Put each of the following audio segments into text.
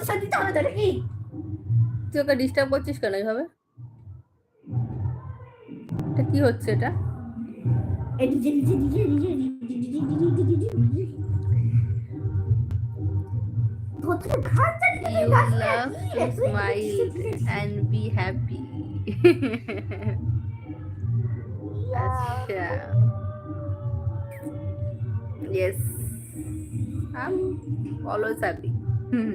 প্রতিশোধ দিতে হবে তো নাকি তুই ওকে ডিস্টার্ব করছিস কেন এইভাবে এটা কি হচ্ছে এটা You love to smile and be happy. আচ্ছা yes I'm always happy হুম।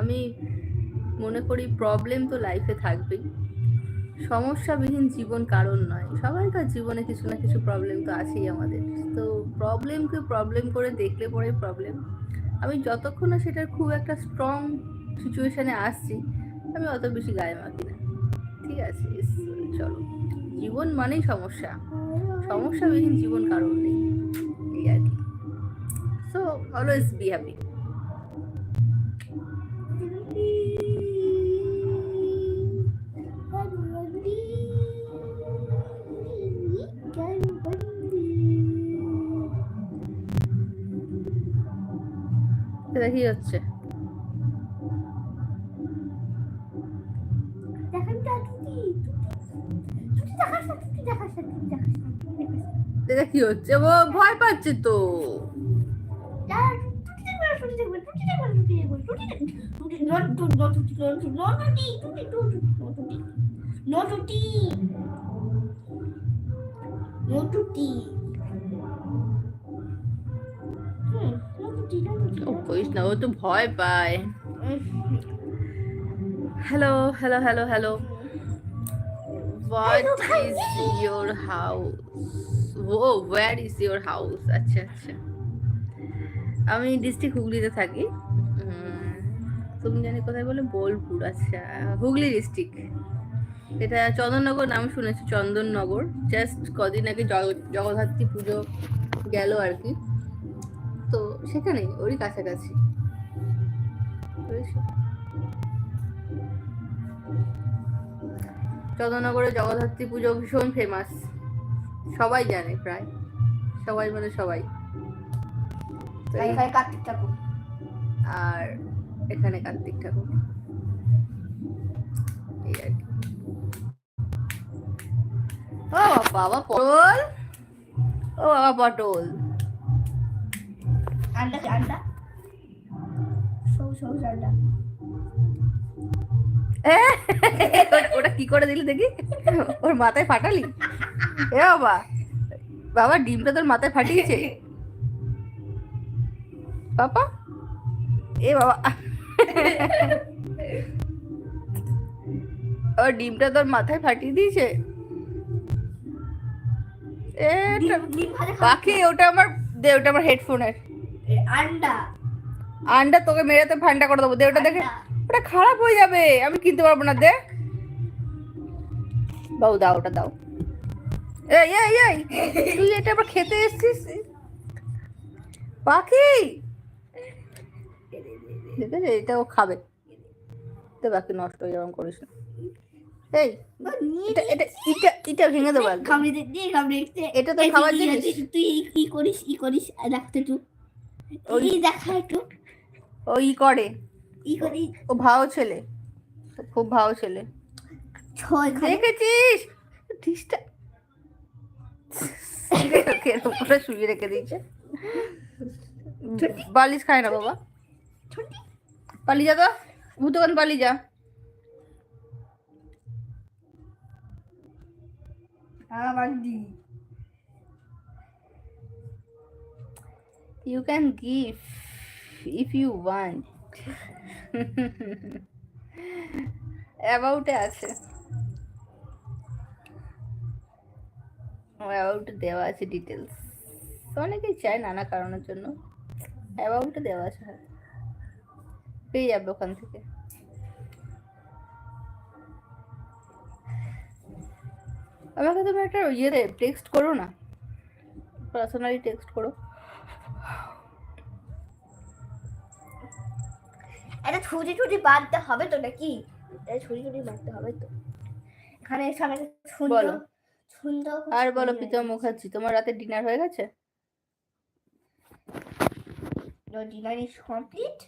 আমি মনে করি প্রবলেম তো লাইফে থাকবেই। সমস্যাবিহীন জীবন কারণ নয়। সবাইকার জীবনে কিছু না কিছু প্রবলেম তো আছেই আমাদের। তো প্রবলেমকে প্রবলেম করে দেখলে পরে প্রবলেম আমি যতক্ষণ না সেটার খুব একটা স্ট্রং সিচুয়েশানে আসছি, আমি অত বেশি গায়ে মাখি না। ঠিক আছে চলো। জীবন মানেই সমস্যা। সমস্যাবিহীন জীবন কারণ নেই। এই আর কি। সো অলওয়েজ বি হ্যাপি কি হচ্ছে এটা কি হচ্ছে? ও ভয় পাচ্ছে তো। ও কইস না, ও তো ভয় পায়। Hello hello hello hello what is your house O where is your house আচ্ছা আচ্ছা। আমি ডিস্ট্রিক্ট হুগলিতে থাকি। তুমি জানি কোথায় বলে? বোলপুর আচ্ছা। হুগলি ডিস্ট্রিক্ট এটা চন্দননগর নাম শুনেছি, চন্দননগর। জাস্ট কদিন আগে জগ- জগদ্ধাত্রী পুজো গেল আর কি। তো সেখানেই ওরই কাছাকাছি? চন্দননগরে জগদ্ধাত্রী পুজো ভীষণ ফেমাস সবাই জানে প্রায়। সবাই মানে সবাই। কার্তিক ঠাকুর। আর এখানে কার্তিক ঠাকুর। এই আর কি। ও বাবা পটল? ও বাবা পটল। আন্ডা আন্ডা সবুজ সবুজ আন্ডা ওটা কি করে দিলি দেখি? ওর মাথায় ফাটালি? এ বাবা বাবা ডিমটা তোর মাথায় ফাটিয়েছে? পাপা? এ বাবা। ও ডিমটা তোর মাথায় ফাটিয়ে দিয়েছে? পাখি ওটা আমার দে ওটা আমার হেডফোনের আন্ডা। আন্ডা তোকে মেরে তো ফান্ডা করে দেবো। দে ওটা দেখে। ওটা খারাপ হয়ে যাবে। আমি কিনতে পারব না দে। বাবু দাও ওটা দাও। এই এই এই। তুই এটা আবার খেতে এসছিস? পাখি! এটা ও খাবে। তো বাকি নষ্ট হয়ে যাবে করিস না। এই এটা এটা এটা এটা ভেঙে দেবো কামড়ে দে দে কামড়ে এটা তো খাবার তুই- জিনিস। তুই- তুই ই করিস ই করিস? আর দেখ তো একটু ওই- দেখা একটু। ও ই করে। ই করিস ও ভাও ছেলে। খুব ভাও ছেলে। দেখেছিস? এরকম শুয়ে রেখে দিয়েছে। বালিশ খায় না বাবা। পালিয়ে যা তো। ভূতগণ পালিয়ে যা। আমার the you can give if you want অ্যাবাউটে আছে অ্যাবাউটে দেওয়া আছে ডিটেলস অনেকেই চায় নানা কারণের জন্য। অ্যাবাউটে দেওয়া আছে। পেয়ে যাবে ওখান থেকে। আমাকে তুমি একটা ইয়েতে টেক্সট করো না। পার্সোনালি টেক্সট করো। এটা ছুটি ছুটি বাঁধতে হবে তো নাকি? এটা ছুটি ছুটি বাঁধতে হবে তো। এখানে সুন্দর বলো। সুন্দর আর বলো প্রীতম মুখার্জি তোমার রাতে ডিনার হয়ে গেছে? Dinner is complete